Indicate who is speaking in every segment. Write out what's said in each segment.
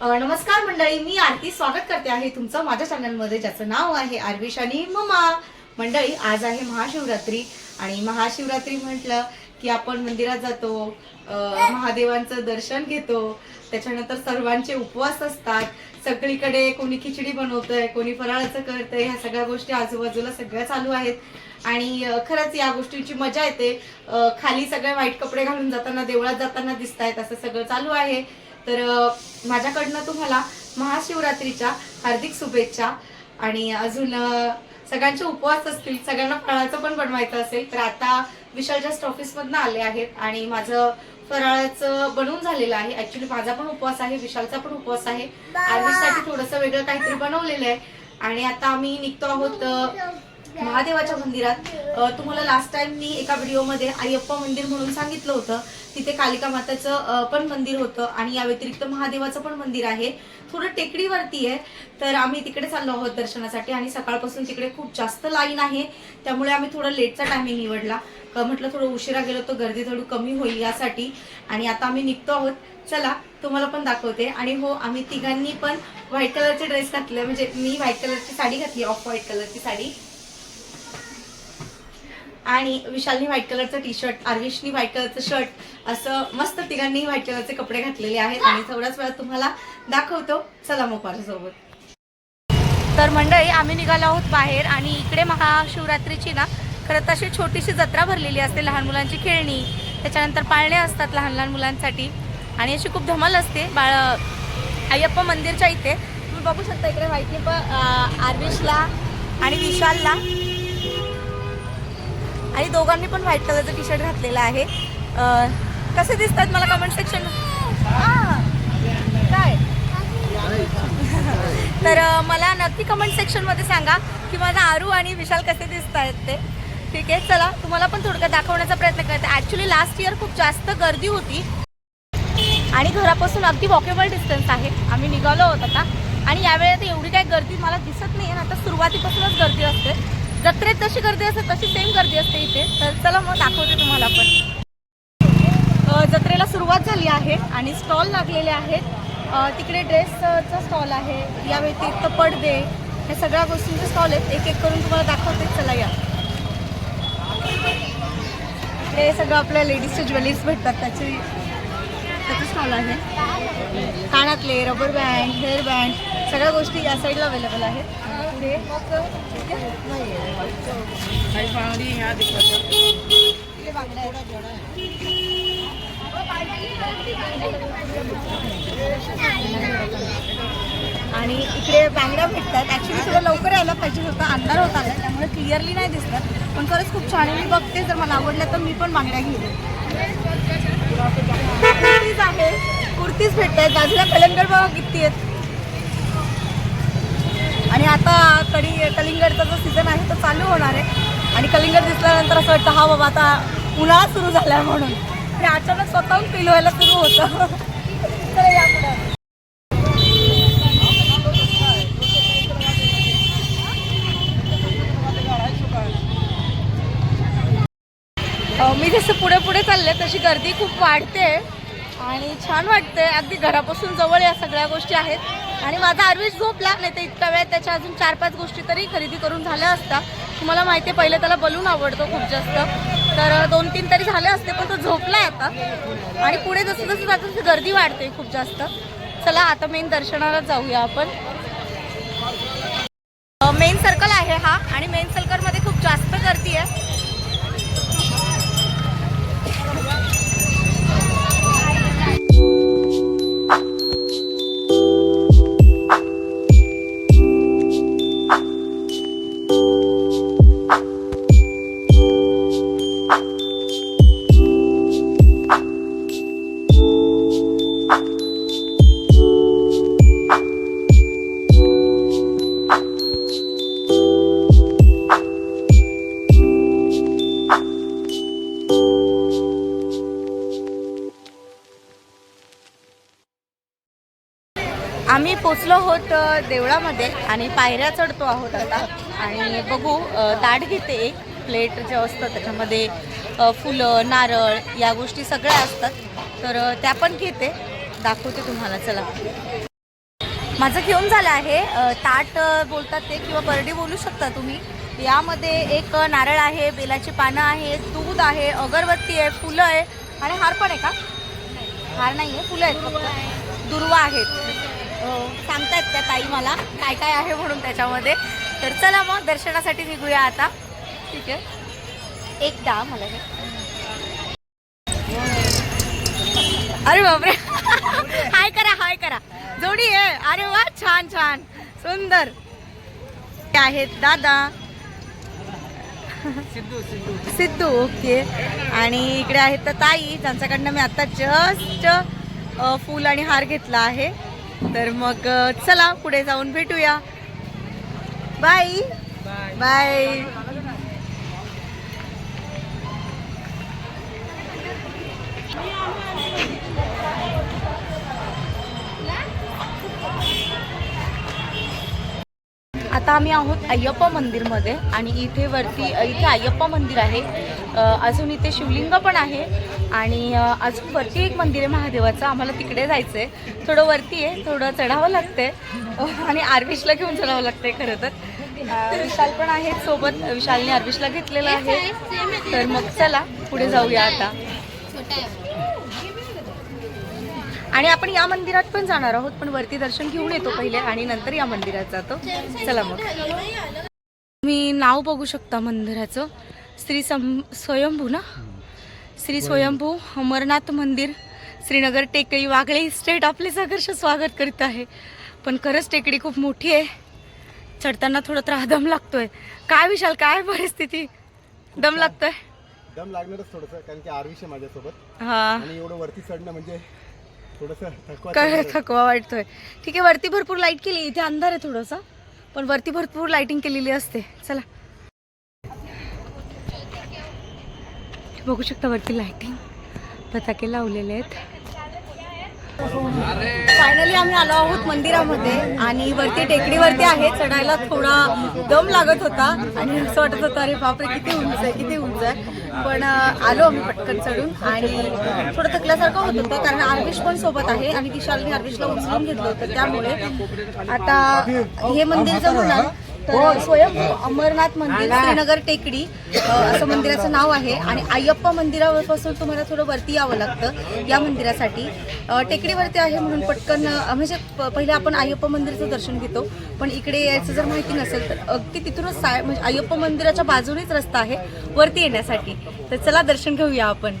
Speaker 1: नमस्कार मंडळी मी आरती स्वागत करते आहे तुमचं माझ्या चॅनलमध्ये ज्याचं नाव आहे आरविश आणि ममा. मंडळी आज आहे महाशिवरात्री आणि महाशिवरात्री म्हटलं की आपण मंदिरात जातो महादेवांचं दर्शन घेतो त्याच्यानंतर सर्वांचे उपवास असतात सगळीकडे कोणी खिचडी बनवतंय कोणी फराळाचं करतंय ह्या सगळ्या गोष्टी आजूबाजूला सगळ्या चालू आहेत. आणि खरंच या गोष्टीची मजा येते. खाली सगळे वाईट कपडे घालून जाताना देवळात जाताना दिसत आहेत असं सगळं चालू आहे. तर माझ्याकडनं तुम्हाला महाशिवरात्रीच्या हार्दिक शुभेच्छा आणि अजून सगळ्यांचे उपवास असतील सगळ्यांना फराळाचं पण बनवायचं असेल तर आता विशाल जस्ट ऑफिसमधनं आले आहेत आणि माझं फराळाचं बनवून झालेलं आहे. ऍक्च्युली माझा पण उपवास आहे विशालचा पण उपवास आहे. आर्वीसाठी थोडंसं वेगळं काहीतरी बनवलेलं आहे. आणि आता आम्ही निघतो आहोत महादेवाच्या मंदिरात. तुम्हाला लास्ट टाइम मी एका व्हिडिओमध्ये अय्यप्पा मंदिर म्हणून सांगितलं होतं. तिथे कालिका माताचं पण मंदिर होतं आणि या व्यतिरिक्त महादेवाचं पण मंदिर आहे. थोडं टेकडीवरती आहे तर आम्ही तिकडे चाललो आहोत दर्शनासाठी आणि सकाळपासून तिकडे खूप जास्त लाईन आहे. त्यामुळे आम्ही थोडं लेटचा टायमिंग निवडला. म्हटलं थोडं उशिरा गेलो तर गर्दी थोडी कमी होईल यासाठी. आणि आता आम्ही निघतो आहोत. चला तुम्हाला पण दाखवते. आणि हो आम्ही तिघांनी पण व्हाईट कलरचे ड्रेस घातले. म्हणजे मी व्हाईट कलरची साडी घातली ऑफ व्हाईट कलरची साडी. आणि विशालनी व्हाईट कलरचं टी शर्ट आर्विशनी व्हाईट कलरचं शर्ट असं मस्त तिघांनी व्हाईट कलरचे कपडे घातलेले आहेत आणि थोड्याच वेळात तुम्हाला दाखवतो. चला मग माझ्यासोबत तर मंडळी आम्ही निघालो आहोत बाहेर आणि इकडे महाशिवरात्रीची ना खरं अशी छोटीशी जत्रा भरलेली असते लहान मुलांची खेळणी. त्याच्यानंतर पाळणे असतात लहान लहान मुलांसाठी. आणि अशी खूप धमाल असते. बाळ अय्यप्पा मंदिरच्या इथे. तुम्ही बघू शकता इकडे माहिती पण आर्विशला आणि विशालला. आणि दोघांनी पण व्हाईट कलरचं टी शर्ट घातलेलं आहे. कसे दिसतात मला कमेंट सेक्शन काय? तर मला नक्की कमेंट सेक्शनमध्ये सांगा की माझा आरू आणि विशाल कसे दिसत आहेत ते. ठीक आहे चला तुम्हाला पण थोडक्यात दाखवण्याचा प्रयत्न करते. ॲक्च्युली लास्ट इयर खूप जास्त गर्दी होती. आणि घरापासून अगदी वॉकेबल डिस्टन्स आहे. आम्ही निघालो आहोत आता. आणि यावेळेत एवढी काही गर्दी मला दिसत नाही आणि आता सुरुवातीपासूनच गर्दी असते. जत्रेत जशी गर्दी असते तशी सेम गर्दी असते इथे. तर चला मग दाखवते तुम्हाला पण जत्रेला सुरुवात झाली आहे आणि स्टॉल लागलेले आहेत. तिकडे ड्रेसचा स्टॉल आहे या व्यतिरिक्त पडदे ह्या सगळ्या गोष्टींचे स्टॉल आहेत. एक एक करून तुम्हाला दाखवते. चला या. इकडे सगळं आपल्या लेडीजचे ज्वेलरीज भेटतात त्याची त्याचं स्टॉल आहे. कानातले रबर बँड हेअर बँड सगळ्या गोष्टी या साईडला अवेलेबल आहेत. पुढे. आणि इकडे बांगड्या भेटतात. ऍक्च्युली थोडं लवकर यायला पाहिजे होतं. अंधार होत त्यामुळे क्लिअरली नाही दिसतात पण खरंच खूप छान मी बघते जर मला आवडल्या तर मी पण बांगड्या घेईन. कुर्तीज आहे. कुर्तीज भेटत आहेत बाजूला कलंगड बघा किती आहेत. आणि आता कडी कलिंगडचा जो सीझन आहे तो चालू होणार आहे. आणि कलिंगड दिसल्यानंतर असं वाटतं हा बाबा आता उन्हाळा सुरू झाला म्हणून. ते अचानक स्वतःहून फील व्हायला सुरू होतं. अशी गर्दी खूप वाढते आणि छान वाटते अगदी घरापासून जवळ या सगळ्या गोष्टी आहेत. आणि माझा आरवीच झोपला नाही तर इतका वेळ त्याच्या अजून चार पाच गोष्टी तरी खरेदी करून झाल्या असता. तुम्हाला माहिती आहे पहिले त्याला बलून आवडतो खूप जास्त. तर दोन तीन तरी झाले असते पण तो झोपला आता. आणि पुढे जसं जसं जातं तसं गर्दी वाढते खूप जास्त. चला आता मेन दर्शनाला जाऊया आपण. मेन सर्कल आहे हा आणि मेन सर्कल देवळामध्ये आणि पायऱ्या चढतो आहोत आता. आणि बघू अ, ताट घेते एक प्लेट जे असतं त्याच्यामध्ये फुलं नारळ या गोष्टी सगळ्या असतात. तर त्या पण घेते. दाखवते तुम्हाला चला. माझं घेऊन झालं आहे ताट बोलतात ते किंवा बर्डी बोलू शकता तुम्ही. यामध्ये एक नारळ आहे बेलाची पानं आहेत दूध आहे अगरबत्ती आहे फुलं आहे. आणि हार पण आहे का? हार नाही आहे फुलं आहेत फक्त. दुर्वा आहेत. सांगतायत त्या ताई मला काय काय आहे म्हणून त्याच्यामध्ये. तर चला मग दर्शनासाठी निघूया आता. ठीक आहे. एकदा मला हे. अरे बापरे. हाय करा हाय करा. जोडी आहे. अरे वा छान छान. सुंदर. ते आहेत दादा. सिद्धू ओके. आणि इकडे आहेत तर ताई. ज्यांच्याकडनं मी आता जस्ट फूल आणि हार घेतला आहे. तर मग चला पुढे जाऊन भेटूया. बाय. बाय. आता आम्ही आहोत अय्यप्पा मंदिरमध्ये आणि इथे वरती इथे अय्यप्पा मंदिर आहे. अजून इथे शिवलिंग पण आहे. आणि अजून वरती एक मंदिर आहे महादेवाचं. आम्हाला तिकडे जायचं आहे थोडं वरती आहे थोडं चढावं लागतंय. आणि आरविशला घेऊन चढावं लागतंय खरं तर. विशाल पण आहे सोबत. विशालने आरविशला घेतलेलं आहे. तर मग चला पुढे जाऊया आता. आणि आपण या मंदिरात पण जाणार आहोत पण वरती दर्शन घेऊन येतो पहिले आणि नंतर या मंदिरात जातो. चला मग. तुम्ही नाव बघू शकता मंदिराचं. श्री सं स्वयंभू ना? श्री स्वयंभू अमरनाथ मंदिर श्रीनगर टेकडी वागळे स्टेट आपले सहर्ष स्वागत करीत आहे. पण खरंच टेकडी खूप मोठी आहे. चढताना थोडा त्रास दम लागतोय. काय विशाल काय परिस्थिती? दम लागतोय?
Speaker 2: दम लागणारच थोडंसं कारण की आरवीश आहे माझ्यासोबत.
Speaker 1: हा.
Speaker 2: आणि एवढं वरती चढणं म्हणजे थोडंसं. थकवा
Speaker 1: वाटतोय. ठीक आहे वरती भरपूर लाइट केली. इथे अंधार आहे थोडंसं. पण वरती भरपूर लाइटिंग केलेली असते. चला. बघू शकता वरती लाइटिंग पताके लावलेले आहेत. फायनली आम्ही आलो आहोत मंदिरामध्ये आणि वरती टेकडीवरती आहे. चढायला थोडा दम लागत होता आणि असं वाटत होतं अरे बापरे किती उंच आहे किती उंच आहे. पण आलो आम्ही पटकन चढून आणि थोडं थकल्यासारखं होत होतं कारण आर्विश पण सोबत आहे आणि विशालने आर्विशला उचलून घेतलं होतं त्यामुळे. आता हे मंदिर जर म्हणाल तर स्वयं अमरनाथ मंदिर श्रीनगर टेकडी असं मंदिराचं नाव आहे. आणि अय्यप्पा मंदिरापासून तुम्हाला थोडं वरती यावं लागतं या मंदिरासाठी. टेकडीवरती आहे म्हणून पटकन म्हणजे पहिले आपण अय्यप्पा मंदिराचं दर्शन घेतो. पण इकडे यायचं जर माहिती नसेल तर अगदी तिथूनच म्हणजे अय्यप्पा मंदिराच्या बाजूनेच रस्ता आहे वरती येण्यासाठी. तर चला दर्शन घेऊया आपण.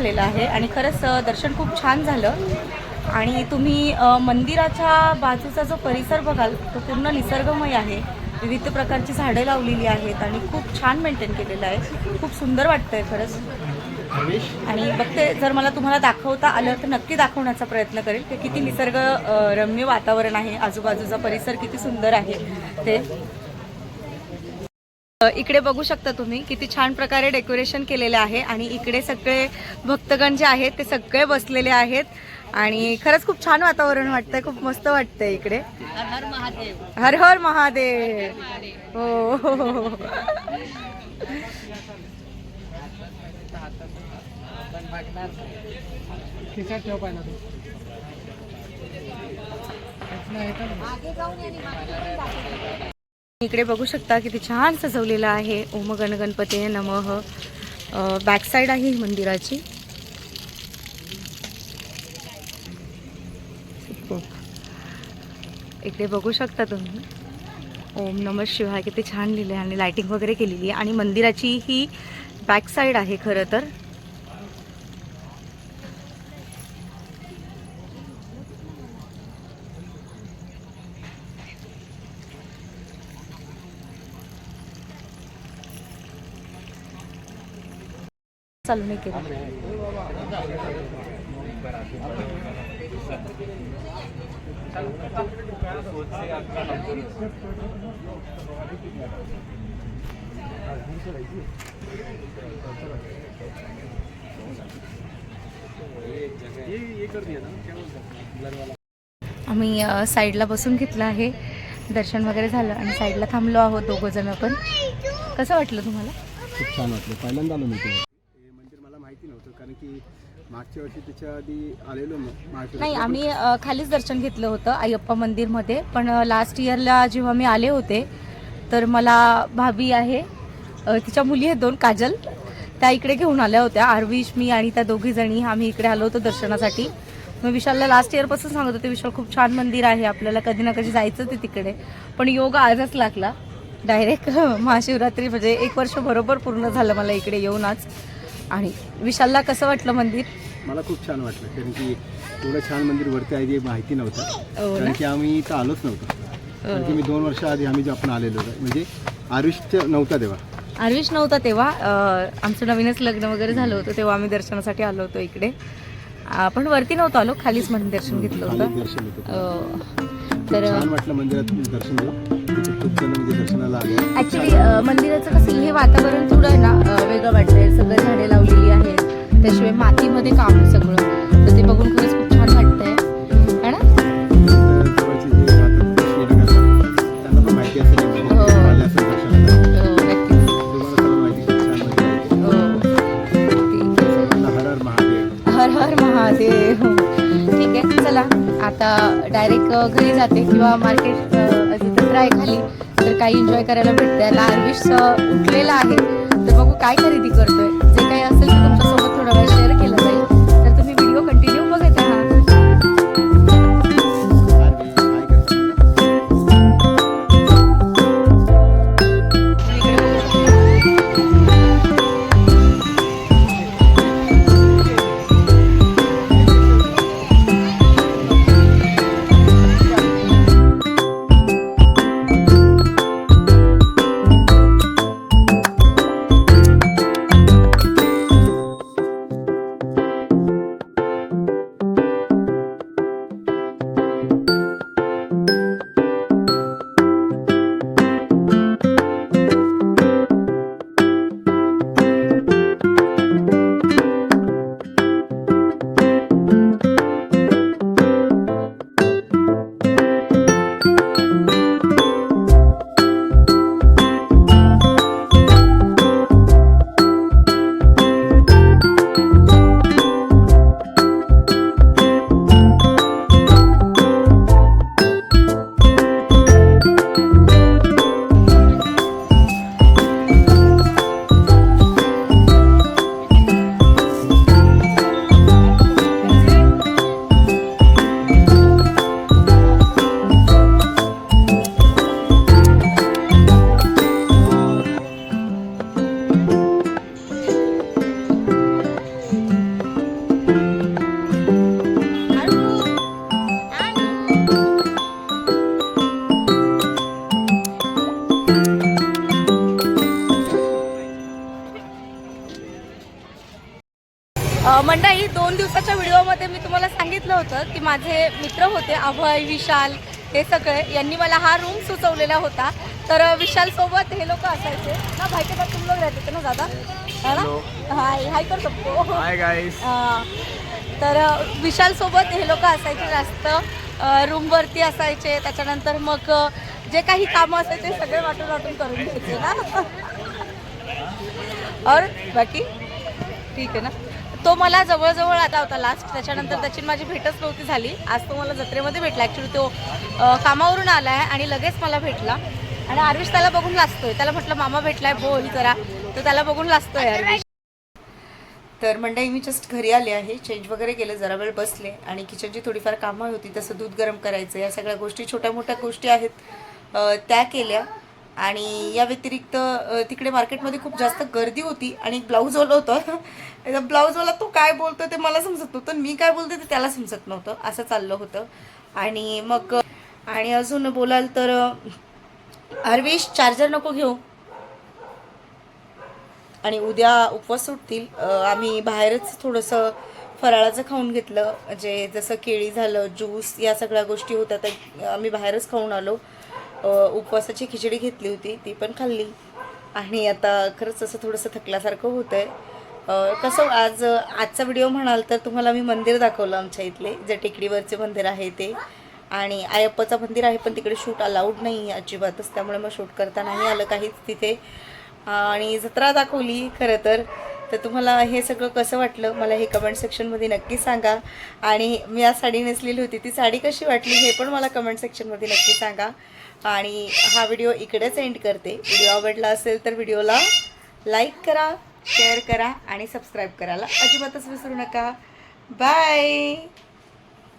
Speaker 1: झालेलं आहे आणि खरंच दर्शन खूप छान झालं. आणि तुम्ही मंदिराच्या बाजूचा जो परिसर बघाल तो पूर्ण निसर्गमय आहे. विविध प्रकारची झाडं लावलेली आहेत आणि खूप छान मेंटेन केलेलं आहे. खूप सुंदर वाटतंय खरंच. आणि बघते जर मला तुम्हाला दाखवता आलं तर नक्की दाखवण्याचा प्रयत्न करेल की किती निसर्ग रम्य वातावरण आहे. आजूबाजूचा परिसर किती सुंदर आहे. ते इकडे बघू शकता तुम्ही किती छान प्रकारे डेकोरेशन केलेले आहे आणि इकडे सगळे भक्तगण जे आहेत ते सगळे बसलेले आहेत आणि खरंच खूप छान वातावरण वाटतंय खूप मस्त वाटतंय इकडे हर हर महादेव हो, हो. इकडे बघू शकता किती छान सजवलेलं आहे. ओम गण गणपती नमः. बॅक साईड आहे मंदिराची. इकडे बघू शकता तुम्ही. ओम नम शिवाय किती छान लिहिले आणि लाइटिंग वगैरे केलेली आहे. आणि मंदिराची ही बॅक साईड आहे खरं तर. चालू नाही केलं. आम्ही साईडला बसून घेतलं आहे. दर्शन वगैरे झालं आणि साईडला थांबलो आहोत दोघं जण पण. कसं वाटलं तुम्हाला?
Speaker 2: खूप छान वाटलं. पहिल्यांदा आलो मी कारण की मागच्या वर्षी त्याच्या आधी आलेलो मी.
Speaker 1: नाही आम्ही अ, खालीच दर्शन घेतलं होतं अय्यप्पा मंदिरमध्ये. पण लास्ट इयरला जेव्हा मी आले होते तर मला भाभी आहे अ, तिच्या मुली आहेत दोन काजल. त्या इकडे घेऊन आल्या होत्या आरविश मी आणि त्या दोघी जणी. आम्ही इकडे आलो होतो दर्शनासाठी. मग विशालला लास्ट इयरपासून सांगत होते विशाल खूप छान मंदिर आहे. आपल्याला कधी ना कधी जायचं ते तिकडे. पण योग आजच लागला. डायरेक्ट महाशिवरात्री म्हणजे एक वर्ष बरोबर पूर्ण झालं मला इकडे येऊन आज आणि विशालला कसं वाटलं मंदिर?
Speaker 2: मला खूप छान वाटलं कारण की एवढं छान मंदिर वरती आहे हे माहिती नव्हतं.
Speaker 1: हो
Speaker 2: कारण
Speaker 1: ना
Speaker 2: की आम्ही इथं आलोच नव्हतो. कारण की मी दोन वर्ष आधी आम्ही जे आपण आलेलो होतो. म्हणजे आरुषच्या नव्हता तेव्हा.
Speaker 1: आरविश नव्हता तेव्हा. अं, आमचं नवीनच लग्न वगैरे झालं होतं तेव्हा आम्ही दर्शनासाठी आलो होतो इकडे. आपण वरती नव्हतो आलो खालीच म्हणून दर्शन घेतलं
Speaker 2: खाली
Speaker 1: होतं.
Speaker 2: दर्शन होतं.
Speaker 1: अं, तर
Speaker 2: छान वाटलं मंदिरात दर्शन घेऊन. तिथे खूप जण म्हणजे दर्शनाला आले.
Speaker 1: ऍक्च्युली मंदिराचं कसं हे वातावरण थोडं आहे ना अं, वेगळं वाटतंय सगळं त्याशिवाय मातीमध्ये काम आहे सगळं तर ते बघून खरंच खूप छान वाटतंय है ना
Speaker 2: हर हर महादेव
Speaker 1: ठीक आहे चला आता डायरेक्ट घरी जाते किंवा मार्केट जत्रा आहे खाली तर काही एन्जॉय करायला भेटतंय आता आरविश उठलेला आहे तर बघू काय खरेदी करतोय मंडळी दोन दिवसाच्या व्हिडिओमध्ये मी तुम्हाला सांगितलं होतं की माझे मित्र होते अभय विशाल हे सगळे यांनी मला हा रूम सुचवलेला होता. तर विशाल सोबत हे लोक असायचे. ना भाई के साथ तुम लोग रहते थे ना दादा है ना? हाय हाय कर सकतो
Speaker 2: हाय
Speaker 1: अ, तर विशाल सोबत हे लोक असायचे जास्त. रूमवरती असायचे. त्याच्यानंतर मग जे काही कामं असायचे ते सगळे वाटून वाटून करून घ्यायचे ना. और बाकी? ठीक आहे ना? तो मला जवळजवळ आता होता लास्ट त्याच्यानंतर त्याची माझी भेटच नव्हती झाली. आज तो मला जत्रेमध्ये भेटला. ॲक्च्युली तो कामावरून आला आहे आणि लगेच मला भेटला. आणि आरविश त्याला बघून लाजतोय त्याला म्हटलं मामा भेटलाय बोल जरा. तर त्याला बघून लाजतोय आरविश तर मंडळी मी जस्ट घरी आले आहे. चेंज वगैरे केलं जरा वेळ बसले. आणि किचनची थोडीफार कामं होती तसं दूध गरम करायचं या सगळ्या गोष्टी छोट्या मोठ्या गोष्टी आहेत त्या केल्या. आणि या व्यतिरिक्त तिकडे मार्केटमध्ये खूप जास्त गर्दी होती आणि एक ब्लाऊजवाला होतं. ब्लाऊजवाला तो काय बोलतो ते मला समजत नव्हतं. मी काय बोलते ते त्याला समजत नव्हतं. असं चाललं होतं. आणि मग आणि अजून बोलाल तर हरवेश चार्जर नको घेऊ. आणि उद्या उपवास सुटतील. आम्ही बाहेरच थोडंसं फराळाचं खाऊन घेतलं. जे जसं केळी झालं ज्यूस या सगळ्या गोष्टी होत्या त्या आम्ही बाहेरच खाऊन आलो. उपवासाची खिचडी घेतली होती ती पण खाल्ली. आणि आता खरंच असं थोडंसं थकल्यासारखं होतं आहे कसं आज आजचा व्हिडिओ म्हणाल तर तुम्हाला मी मंदिर दाखवलं आमच्या इथले जे टेकडीवरचे मंदिर आहे ते. आणि आयप्पाचं मंदिर आहे पण तिकडे शूट अलाउड नाही आहे अजिबातच त्यामुळे मग शूट करता नाही आलं काहीच तिथे. आणि जत्रा दाखवली खरं तर. तर तुम्हाला हे सगळं कसं वाटलं मला हे कमेंट सेक्शनमध्ये नक्की सांगा. आणि मी आज साडी नेसलेली होती ती साडी कशी वाटली हे पण मला कमेंट सेक्शनमध्ये नक्की सांगा. आणि हा व्हिडिओ इकडेच एंड करते. व्हिडिओ आवडला असेल तर व्हिडिओला लाईक करा शेअर करा आणि सबस्क्राईब करायला अजिबातच विसरू नका. बाय